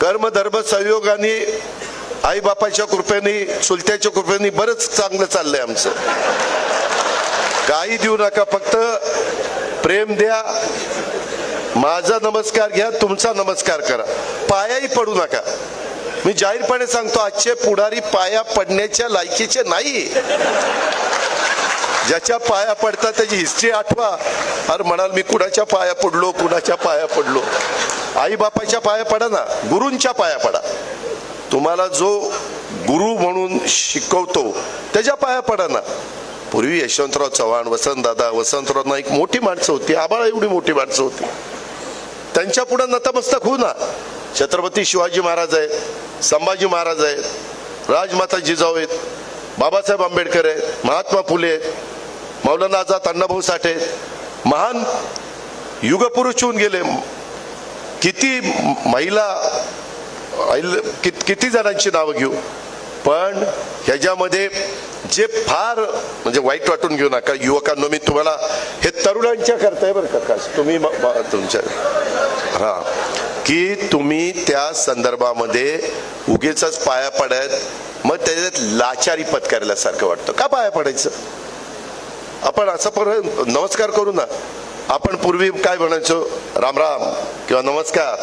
कर्म धर्म संयोगाने आई बापाच्या कृपेने चुलत्याच्या कृपेने बरंच चांगलं चाललंय आमचं. काही देऊ नका फक्त प्रेम द्या. माझा नमस्कार घ्या तुमचा नमस्कार करा. पायाही पडू नका. मी जाहीरपणे सांगतो आजचे पुढारी पाया पडण्याच्या लायकीचे नाही ज्याच्या पाया पडतात त्याची हिस्ट्री आठवा. अरे म्हणाल मी कुणाच्या पाया पडलो कुणाच्या पाया पडलो? आई बापाच्या पाया पडा ना गुरूंच्या पाया पडा. तुम्हाला जो गुरु म्हणून शिकवतो त्याच्या पाया पडा ना. पूर्वी यशवंतराव चव्हाण वसंतदादा वसंतराव नाईक मोठी माणसं होती आबाळा एवढी मोठी माणसं होती. त्यांच्या पुढे नतमस्तक होऊ ना. छत्रपती शिवाजी महाराज आहेत संभाजी महाराज आहेत राजमाता जिजाऊ आहेत बाबासाहेब आंबेडकर आहेत महात्मा फुले आहेत. मौलाना आझाद अण्णाभाऊ साठे महान युगपुरुष होऊन गेले. किती महिला कित- किती जणांची नावं घेऊ? पण ह्याच्यामध्ये जे फार म्हणजे वाईट वाटून घेऊ नका युवकांनो मी तुम्हाला हे तरुणांच्या करताय बरं का का तुम्ही तुमच्या. हा. की तुम्ही त्या संदर्भामध्ये उगीच पाया पडत मग त्याच्यात लाचारी पत्करल्यासारखं वाटतं. का पाया पडायचं? आपण असं पर नमस्कार करू ना. आपण पूर्वी काय म्हणायचो? राम राम किंवा नमस्कार.